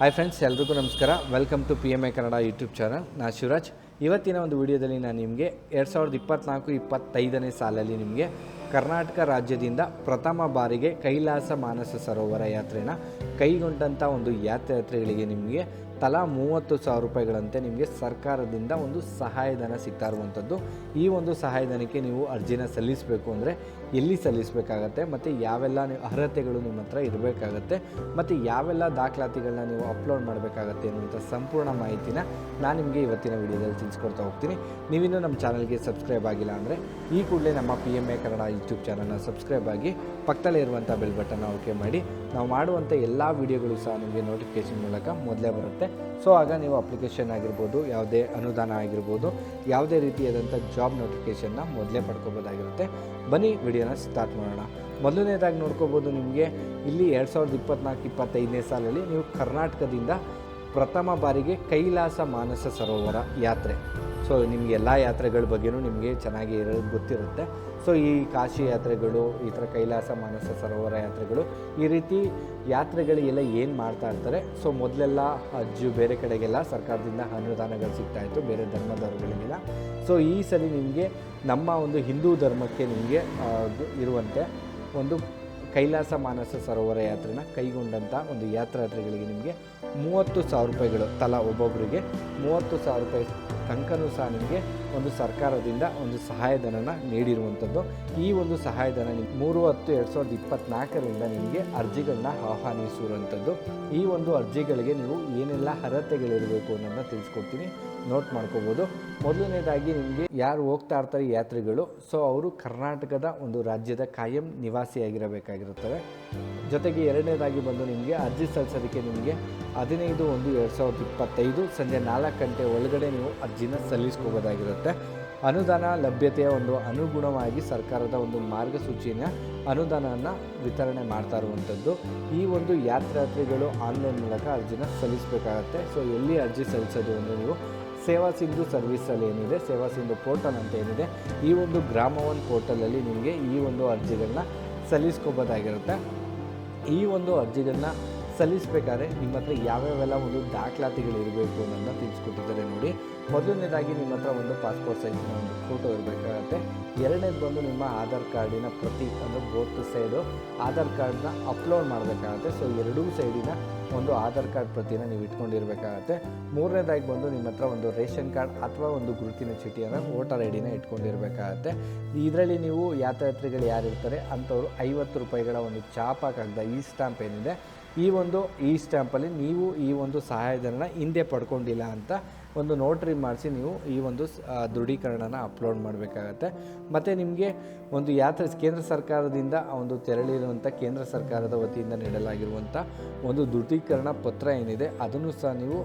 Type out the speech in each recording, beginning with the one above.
Hi friends ಎಲ್ರಿಗೂ ನಮಸ್ಕಾರ. Welcome to P M A Kannada YouTube channel ನಾನು ಶಿವರಾಜ್. ಇವತ್ತಿನ ಒಂದು ವಿಡಿಯೋದಲ್ಲಿ ನಾನು ನಿಮಗೆ ಎರಡು ಸಾವಿರದ ಇಪ್ಪತ್ನಾಲ್ಕು, ಇಪ್ಪತ್ತೈದನೇ ಸಾಲಲ್ಲಿ ನಿಮಗೆ ಕರ್ನಾಟಕ ರಾಜ್ಯದಿಂದ ಪ್ರಥಮ ಬಾರಿಗೆ ಕೈಲಾಸ ಮಾನಸ ಸರೋವರ ಯಾತ್ರೆನ ಕೈಗೊಂಡಂಥ ಒಂದು ಯಾತ್ರಾಯಾತ್ರಿಗಳಿಗೆ ನಿಮಗೆ ತಲಾ ಮೂವತ್ತು ಸಾವಿರ ರೂಪಾಯಿಗಳಂತೆ ನಿಮಗೆ ಸರ್ಕಾರದಿಂದ ಒಂದು ಸಹಾಯಧನ ಸಿಗ್ತಾ ಇರುವಂಥದ್ದು. ಈ ಒಂದು ಸಹಾಯಧನಕ್ಕೆ ನೀವು ಅರ್ಜಿನ ಸಲ್ಲಿಸಬೇಕು ಅಂದರೆ ಎಲ್ಲಿ ಸಲ್ಲಿಸಬೇಕಾಗತ್ತೆ, ಮತ್ತು ಯಾವೆಲ್ಲ ನೀವು ಅರ್ಹತೆಗಳು ನಿಮ್ಮ ಹತ್ರ ಇರಬೇಕಾಗತ್ತೆ, ಮತ್ತು ಯಾವೆಲ್ಲ ದಾಖಲಾತಿಗಳನ್ನ ನೀವು ಅಪ್ಲೋಡ್ ಮಾಡಬೇಕಾಗತ್ತೆ ಅನ್ನುವಂಥ ಸಂಪೂರ್ಣ ಮಾಹಿತಿನ ನಾನು ನಿಮಗೆ ಇವತ್ತಿನ ವಿಡಿಯೋದಲ್ಲಿ ತಿಳಿಸ್ಕೊಡ್ತಾ ಹೋಗ್ತೀನಿ. ನೀವಿನ್ನೂ ನಮ್ಮ ಚಾನಲ್ಗೆ ಸಬ್ಸ್ಕ್ರೈಬ್ ಆಗಿಲ್ಲ ಅಂದರೆ ಈ ಕೂಡಲೇ ನಮ್ಮ P M A Kannada YouTube ಚಾನಲ್ನ ಸಬ್ಸ್ಕ್ರೈಬ್ ಆಗಿ ಪಕ್ಕದಲ್ಲೇ ಇರುವಂಥ ಬೆಲ್ ಬಟನ್ ಓಕೆ ಮಾಡಿ. ನಾವು ಮಾಡುವಂಥ ಎಲ್ಲ ವೀಡಿಯೋಗಳು ಸಹ ನಿಮಗೆ ನೋಟಿಫಿಕೇಷನ್ ಮೂಲಕ ಮೊದಲೇ ಬರುತ್ತೆ. ಸೊ ಆಗ ನೀವು ಅಪ್ಲಿಕೇಶನ್ ಆಗಿರ್ಬೋದು, ಯಾವುದೇ ಅನುದಾನ ಆಗಿರ್ಬೋದು, ಯಾವುದೇ ರೀತಿಯಾದಂಥ ಜಾಬ್ ನೋಟಿಫಿಕೇಷನ್ನ ಮೊದಲೇ ಪಡ್ಕೋಬೋದಾಗಿರುತ್ತೆ. ಬನ್ನಿ ವಿಡಿಯೋನ ಸ್ಟಾರ್ಟ್ ಮಾಡೋಣ. ಮೊದಲನೇದಾಗಿ ನೋಡ್ಕೋಬೋದು ನಿಮಗೆ, ಇಲ್ಲಿ ಎರಡು ಸಾವಿರದ ಇಪ್ಪತ್ನಾಲ್ಕು, ಇಪ್ಪತ್ತೈದನೇ ಸಾಲಲ್ಲಿ ನೀವು ಕರ್ನಾಟಕದಿಂದ ಪ್ರಥಮ ಬಾರಿಗೆ ಕೈಲಾಸ ಮಾನಸ ಸರೋವರ ಯಾತ್ರೆ. ಸೊ ನಿಮಗೆ ಎಲ್ಲ ಯಾತ್ರೆಗಳ ಬಗ್ಗೆನೂ ನಿಮಗೆ ಚೆನ್ನಾಗಿ ಇರೋದು ಗೊತ್ತಿರುತ್ತೆ. ಸೊ ಈ ಕಾಶಿ ಯಾತ್ರೆಗಳು, ಈ ಥರ ಕೈಲಾಸ ಮಾನಸ ಸರೋವರ ಯಾತ್ರೆಗಳು, ಈ ರೀತಿ ಯಾತ್ರೆಗಳಿಗೆಲ್ಲ ಏನು ಮಾಡ್ತಾ ಇರ್ತಾರೆ? ಸೊ ಮೊದಲೆಲ್ಲ ಅಜ್ಜು ಬೇರೆ ಕಡೆಗೆಲ್ಲ ಸರ್ಕಾರದಿಂದ ಅನುದಾನಗಳು ಸಿಗ್ತಾ ಇತ್ತು, ಬೇರೆ ಧರ್ಮದವರುಗಳಿಗೆಲ್ಲ. ಸೊ ಈ ಸರಿ ನಿಮಗೆ ನಮ್ಮ ಒಂದು ಹಿಂದೂ ಧರ್ಮಕ್ಕೆ ನಿಮಗೆ ಇರುವಂತೆ ಒಂದು ಕೈಲಾಸ ಮಾನಸ ಸರೋವರ ಯಾತ್ರೆನ ಕೈಗೊಂಡಂಥ ಒಂದು ಯಾತ್ರಾತ್ರೆಗಳಿಗೆ ನಿಮಗೆ ಮೂವತ್ತು ಸಾವಿರ ರೂಪಾಯಿಗಳು ತಲಾ ಒಬ್ಬೊಬ್ಬರಿಗೆ ಮೂವತ್ತು ಸಾವಿರ ರೂಪಾಯಿ ತನಕನೂ ಸಹ ನಿಮಗೆ ಒಂದು ಸರ್ಕಾರದಿಂದ ಒಂದು ಸಹಾಯಧನನ ನೀಡಿರುವಂಥದ್ದು. ಈ ಒಂದು ಸಹಾಯಧನ ಮೂರು ಹತ್ತು ಎರಡು ಸಾವಿರದ ಇಪ್ಪತ್ತ್ನಾಲ್ಕರಿಂದ ನಿಮಗೆ ಅರ್ಜಿಗಳನ್ನ ಆಹ್ವಾನಿಸಿರುವಂಥದ್ದು ಈ ಒಂದು ಅರ್ಜಿಗಳಿಗೆ ನೀವು ಏನೆಲ್ಲ ಅರ್ಹತೆಗಳಿರಬೇಕು ಅನ್ನೋದನ್ನ ತಿಳಿಸ್ಕೊಡ್ತೀನಿ. ನೋಟ್ ಮಾಡ್ಕೋಬೋದು. ಮೊದಲನೇದಾಗಿ ನಿಮಗೆ ಯಾರು ಹೋಗ್ತಾ ಇರ್ತಾರೆ ಯಾತ್ರಿಗಳು, ಸೊ ಅವರು ಕರ್ನಾಟಕದ ಒಂದು ರಾಜ್ಯದ ಕಾಯಂ ನಿವಾಸಿಯಾಗಿರಬೇಕಾಗಿರುತ್ತದೆ. ಜೊತೆಗೆ ಎರಡನೇದಾಗಿ ಬಂದು ನಿಮಗೆ ಅರ್ಜಿ ಸಲ್ಲಿಸೋದಕ್ಕೆ ನಿಮಗೆ ಹದಿನೈದು ಒಂದು ಎರಡು ಸಾವಿರದ ಇಪ್ಪತ್ತೈದು ಸಂಜೆ ನಾಲ್ಕು ಗಂಟೆ ಒಳಗಡೆ ನೀವು ಅರ್ಜಿನ ಸಲ್ಲಿಸ್ಕೋಬೋದಾಗಿರುತ್ತೆ. ಅನುದಾನ ಲಭ್ಯತೆಯ ಒಂದು ಅನುಗುಣವಾಗಿ ಸರ್ಕಾರದ ಒಂದು ಮಾರ್ಗಸೂಚಿನ ಅನುದಾನವನ್ನು ವಿತರಣೆ ಮಾಡ್ತಾ ಇರುವಂಥದ್ದು. ಈ ಒಂದು ಯಾತ್ರಾರ್ಥಿಗಳು ಆನ್ಲೈನ್ ಮೂಲಕ ಅರ್ಜಿನ ಸಲ್ಲಿಸಬೇಕಾಗತ್ತೆ. ಸೊ ಎಲ್ಲಿ ಅರ್ಜಿ ಸಲ್ಲಿಸೋದು ಅಂದರೆ ನೀವು ಸೇವಾ ಸಿಂಧು ಸರ್ವಿಸಲ್ಲಿ ಏನಿದೆ, ಸೇವಾ ಸಿಂಧು ಪೋರ್ಟಲ್ ಅಂತ ಏನಿದೆ, ಈ ಒಂದು ಗ್ರಾಮ ಒನ್ ಪೋರ್ಟಲಲ್ಲಿ ನಿಮಗೆ ಈ ಒಂದು ಅರ್ಜಿಗಳನ್ನ ಸಲ್ಲಿಸ್ಕೋಬೋದಾಗಿರುತ್ತೆ. ಈ ಒಂದು ಅರ್ಜಿಗಳನ್ನ ಸಲ್ಲಿಸಬೇಕಾದ್ರೆ ನಿಮ್ಮ ಹತ್ರ ಯಾವ್ಯಾವೆಲ್ಲ ಒಂದು ದಾಖಲಾತಿಗಳು ಇರಬೇಕು ಅನ್ನೋದನ್ನ ತಿಳಿಸ್ಕೊಟ್ಟಿದ್ದಾರೆ ನೋಡಿ. ಮೊದಲನೇದಾಗಿ ನಿಮ್ಮ ಹತ್ರ ಒಂದು ಪಾಸ್ಪೋರ್ಟ್ ಸೈಜ್ನ ಒಂದು ಫೋಟೋ ಇರಬೇಕಾಗತ್ತೆ. ಎರಡನೇದು ಬಂದು ನಿಮ್ಮ ಆಧಾರ್ ಕಾರ್ಡಿನ ಪ್ರತಿ ಅಂದರೆ ಬೋತ್ ಸೈಡು ಆಧಾರ್ ಕಾರ್ಡನ್ನ ಅಪ್ಲೋಡ್ ಮಾಡಬೇಕಾಗತ್ತೆ. ಸೊ ಎರಡೂ ಸೈಡಿನ ಒಂದು ಆಧಾರ್ ಕಾರ್ಡ್ ಪ್ರತಿನ ನೀವು ಇಟ್ಕೊಂಡಿರಬೇಕಾಗತ್ತೆ. ಮೂರನೇದಾಗಿ ಬಂದು ನಿಮ್ಮ ಹತ್ರ ಒಂದು ರೇಷನ್ ಕಾರ್ಡ್ ಅಥವಾ ಒಂದು ಗುರುತಿನ ಚೀಟಿಯನ್ನು ವೋಟರ್ ಐ ಡಿನ ಇಟ್ಕೊಂಡಿರಬೇಕಾಗತ್ತೆ. ಇದರಲ್ಲಿ ನೀವು ಯಾತ್ರಾರ್ಥಿಗಳು ಯಾರಿರ್ತಾರೆ? ಅಂಥವ್ರು ಐವತ್ತು ರೂಪಾಯಿಗಳ ಒಂದು ಚಾಪ ಕಾಗದ ಈ ಸ್ಟಾಂಪ್ ಏನಿದೆ ಈ ಒಂದು ಈ ಸ್ಟ್ಯಾಂಪಲ್ಲಿ ನೀವು ಈ ಒಂದು ಸಹಾಯಧನ ಹಿಂದೆ ಪಡ್ಕೊಂಡಿಲ್ಲ ಅಂತ ಒಂದು ನೋಟ್ರಿ ಮಾಡಿಸಿ ನೀವು ಈ ಒಂದು ದೃಢೀಕರಣನ ಅಪ್ಲೋಡ್ ಮಾಡಬೇಕಾಗತ್ತೆ. ಮತ್ತು ನಿಮಗೆ ಒಂದು ಯಾತ್ರೆ ಕೇಂದ್ರ ಸರ್ಕಾರದಿಂದ ಒಂದು ತೆರಳಿರುವಂಥ ಕೇಂದ್ರ ಸರ್ಕಾರದ ವತಿಯಿಂದ ನೀಡಲಾಗಿರುವಂಥ ಒಂದು ದೃಢೀಕರಣ ಪತ್ರ ಏನಿದೆ ಅದನ್ನು ಸಹ ನೀವು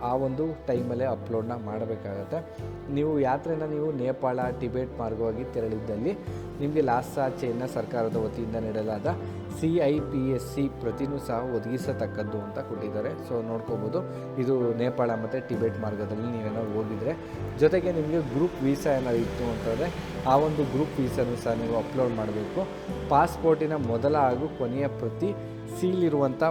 ಆ, ಒಂದು ಟೈಮಲ್ಲೇ ಅಪ್ಲೋಡ್ನ ಮಾಡಬೇಕಾಗತ್ತೆ. ನೀವು ಯಾತ್ರೆನ ನೀವು ನೇಪಾಳ ಟಿಬೇಟ್ ಮಾರ್ಗವಾಗಿ ತೆರಳಿದ್ದಲ್ಲಿ ನಿಮಗೆ ಲಾಸ್ಟ ಚೈನ ಸರ್ಕಾರದ ವತಿಯಿಂದ ನೀಡಲಾದ C I P S C ಪ್ರತಿನೂ ಸಹ ಒದಗಿಸತಕ್ಕದ್ದು ಅಂತ ಕೊಟ್ಟಿದ್ದಾರೆ. ಸೊ ನೋಡ್ಕೋಬೋದು. ಇದು ನೇಪಾಳ ಮತ್ತು ಟಿಬೆಟ್ ಮಾರ್ಗದಲ್ಲಿ ನೀವೇನಾದ್ರು ಹೋಗಿದ್ರೆ. ಜೊತೆಗೆ ನಿಮಗೆ ಗ್ರೂಪ್ ವೀಸಾ ಏನಾದ್ರು ಇತ್ತು ಅಂತಂದರೆ ಆ ಒಂದು ಗ್ರೂಪ್ ವೀಸಾನು ಸಹ ನೀವು ಅಪ್ಲೋಡ್ ಮಾಡಬೇಕು. ಪಾಸ್ಪೋರ್ಟಿನ ಮೊದಲ ಹಾಗೂ ಕೊನೆಯ ಪ್ರತಿ ಸೀಲಿರುವಂಥ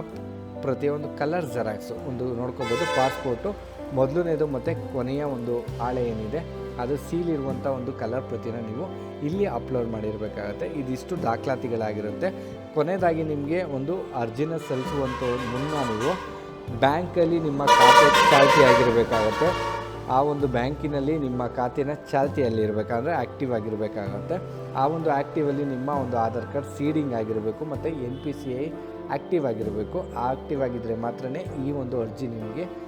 ಪ್ರತಿಯೊಂದು ಕಲರ್ ಜೆರಾಕ್ಸು. ಒಂದು ನೋಡ್ಕೋಬೋದು ಪಾಸ್ಪೋರ್ಟು. ಮೊದಲನೇದು ಮತ್ತು ಕೊನೆಯ ಒಂದು ಹಾಳೆ ಏನಿದೆ. ಅದು ಸೀಲ್ ಇರುವಂಥ ಒಂದು ಕಲರ್ ಪ್ರತಿನ ನೀವು ಇಲ್ಲಿ ಅಪ್ಲೋಡ್ ಮಾಡಿರಬೇಕಾಗತ್ತೆ. ಇದಿಷ್ಟು ದಾಖಲಾತಿಗಳಾಗಿರುತ್ತೆ. ಕೊನೆಯದಾಗಿ ನಿಮಗೆ ಒಂದು ಅರ್ಜಿನ ಸಲ್ಲಿಸುವಂಥ ಮುನ್ನ ನೀವು ಬ್ಯಾಂಕಲ್ಲಿ ನಿಮ್ಮ ಖಾತೆ ಚಾಲ್ತಿ ಆಗಿರಬೇಕಾಗತ್ತೆ. ಆ ಒಂದು ಬ್ಯಾಂಕಿನಲ್ಲಿ ನಿಮ್ಮ ಖಾತೆನ ಚಾಲ್ತಿಯಲ್ಲಿ ಇರಬೇಕಂದ್ರೆ ಆ್ಯಕ್ಟಿವ್ ಆಗಿರಬೇಕಾಗತ್ತೆ. ಆ ಒಂದು ಆ್ಯಕ್ಟಿವಲ್ಲಿ ನಿಮ್ಮ ಒಂದು ಆಧಾರ್ ಕಾರ್ಡ್ ಸೀಡಿಂಗ್ ಆಗಿರಬೇಕು ಮತ್ತು N P C I active ಆಗಿರಬೇಕು. ಆ್ಯಕ್ಟಿವ್ ಆಗಿದ್ದರೆ ಮಾತ್ರ ಈ ಒಂದು ಅರ್ಜಿ ನಿಮಗೆ ಆ,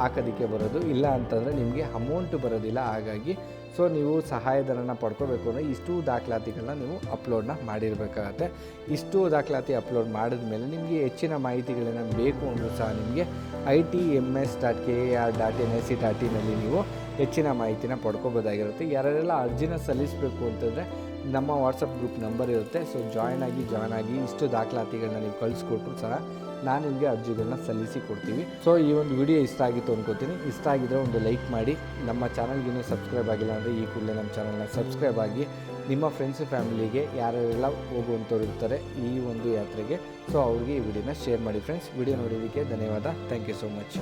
ಹಾಕೋದಕ್ಕೆ ಬರೋದು. ಇಲ್ಲ ಅಂತಂದರೆ ನಿಮಗೆ ಅಮೌಂಟ್ ಬರೋದಿಲ್ಲ. ಹಾಗಾಗಿ ಸೊ ನೀವು ಸಹಾಯಧನನ ಪಡ್ಕೋಬೇಕು ಅಂದರೆ ಇಷ್ಟು ದಾಖಲಾತಿಗಳನ್ನ ನೀವು ಅಪ್ಲೋಡ್ನ ಮಾಡಿರಬೇಕಾಗತ್ತೆ. ಇಷ್ಟು ದಾಖಲಾತಿ ಅಪ್ಲೋಡ್ ಮಾಡಿದ ಮೇಲೆ ನಿಮಗೆ ಹೆಚ್ಚಿನ ಮಾಹಿತಿಗಳೇನ ಬೇಕು ಅಂದರೂ ಸಹ ನಿಮಗೆ I T M S dot K R dot N S C dot ಇನಲ್ಲಿ ನೀವು ಹೆಚ್ಚಿನ ಮಾಹಿತಿನ ಪಡ್ಕೋಬೋದಾಗಿರುತ್ತೆ ಯಾರೆಲ್ಲ ಅರ್ಜಿನ ಸಲ್ಲಿಸಬೇಕು ಅಂತಂದರೆ ನಮ್ಮ ವಾಟ್ಸಪ್ ಗ್ರೂಪ್ ನಂಬರ್ ಇರುತ್ತೆ. ಸೊ ಜಾಯ್ನ್ ಆಗಿ ಜಾಯ್ನ್ ಆಗಿ ಇಷ್ಟು ದಾಖಲಾತಿಗಳನ್ನ ನೀವು ಕಳಿಸ್ಕೊಟ್ರು ಸಹ ನಾನು ನಿಮಗೆ ಅರ್ಜಿಗಳನ್ನ ಸಲ್ಲಿಸಿ ಕೊಡ್ತೀವಿ. ಸೊ ಈ ಒಂದು ವಿಡಿಯೋ ಇಷ್ಟ ಆಗಿತ್ತು ಅನ್ಕೋತೀನಿ. ಇಷ್ಟ ಆಗಿದ್ರೆ ಒಂದು ಲೈಕ್ ಮಾಡಿ. ನಮ್ಮ ಚಾನಲ್ಗಿನ್ನೂ ಸಬ್ಸ್ಕ್ರೈಬ್ ಆಗಿಲ್ಲ ಅಂದರೆ ಈ ಕೂಡಲೇ ನಮ್ಮ ಚಾನಲ್ನ ಸಬ್ಸ್ಕ್ರೈಬ್ ಆಗಿ. ನಿಮ್ಮ ಫ್ರೆಂಡ್ಸ್ ಫ್ಯಾಮಿಲಿಗೆ ಯಾರೆಲ್ಲ ಹೋಗುವಂಥವ್ರು ಇರ್ತಾರೆ ಈ ಒಂದು ಯಾತ್ರೆಗೆ. ಸೊ ಅವ್ರಿಗೆ ಈ ವಿಡಿಯೋನ ಶೇರ್ ಮಾಡಿ. ಫ್ರೆಂಡ್ಸ್ ವಿಡಿಯೋ ನೋಡೋದಕ್ಕೆ ಧನ್ಯವಾದ. Thank you so much